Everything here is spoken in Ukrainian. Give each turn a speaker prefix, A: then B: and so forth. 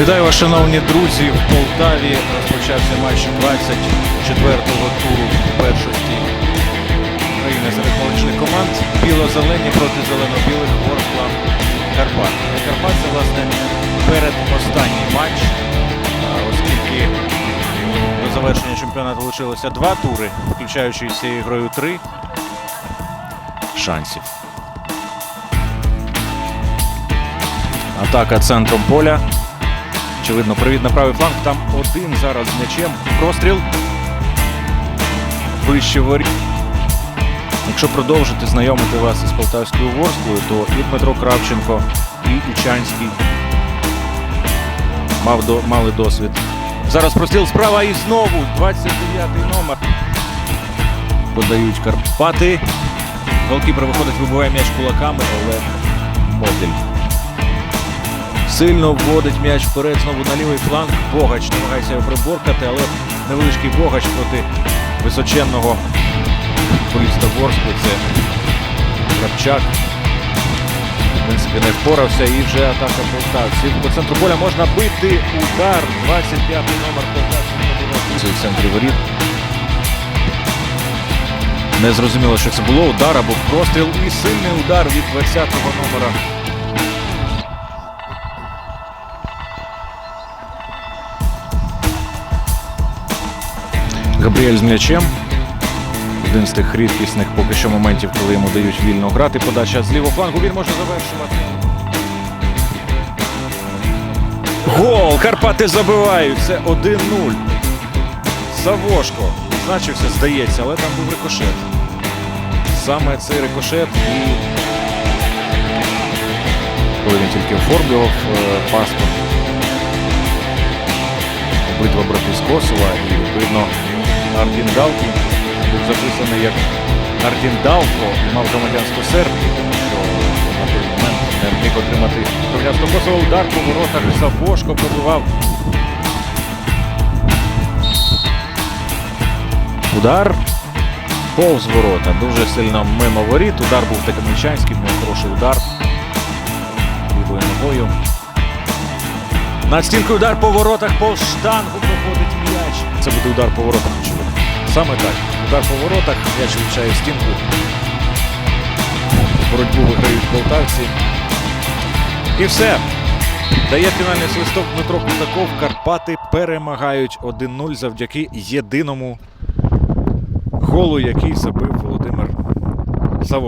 A: Вітаю вас, шановні друзі. В Полтаві розпочався матч 24-го туру першості України серед молодіжних команд. Біло-зелені проти зелено-білих Ворскла Карпат. Карпат це, власне, передостанній матч, оскільки до завершення чемпіонату лишилося два тури, включаючи цією грою три шансів. Атака центром поля. Очевидно, привід на правий фланг. Там один зараз м'ячем. Простріл. Вище воріт. Якщо продовжити знайомити вас із полтавською ворсклою, то і Дмитро Кравченко, і Ічанський мав до, мали досвід. Зараз простріл справа і знову 29-й номер. Подають Карпати. Голкіпер виходить, вибиває м'яч кулаками. Олег Мотель. Сильно вводить м'яч вперед знову на лівий фланг. Богач намагається його приборкати, але невеличкий Богач проти височенного футболіста Ворскли. Це Крапчак. В принципі, не впорався і вже атака полтавців. По центру поля можна бити удар. 25-й номер полтавців в центрі воріт. Не зрозуміло, що це було. Удар або простріл і сильний удар від 20-го номера. Габріель з м'ячем. Один з тих рідкісних поки що моментів, коли йому дають вільно грати. Подача з лівого флангу. Він може завершувати. Гол! Карпати забивають. Це 1-0. Савошко. Значився, здається, але там був рикошет. Саме цей рикошет і. Коли він тільки оформлював е, паспорт. Обидва брати з Косова і відповідно Ардін Далко був записаний як Ардін Далко і мав громадянство Сербії, що на той момент не міг отримати громадянство Косова. Удар по воротах Савошко пробивав. Удар повз ворота. Дуже сильно мимо воріт. Удар був такий Мільчанський, в хороший удар. Лівою ногою. Над стінкою удар по воротах, повз штангу проходить м'яч. Це буде удар по воротах. Саме так. Удар по воротах, м'яч влучає в стінку. Боротьбу виграють полтавці. І все. Дає фінальний свисток Дмитро Кузаков. Карпати перемагають 1-0 завдяки єдиному голу, який забив Володимир Савош.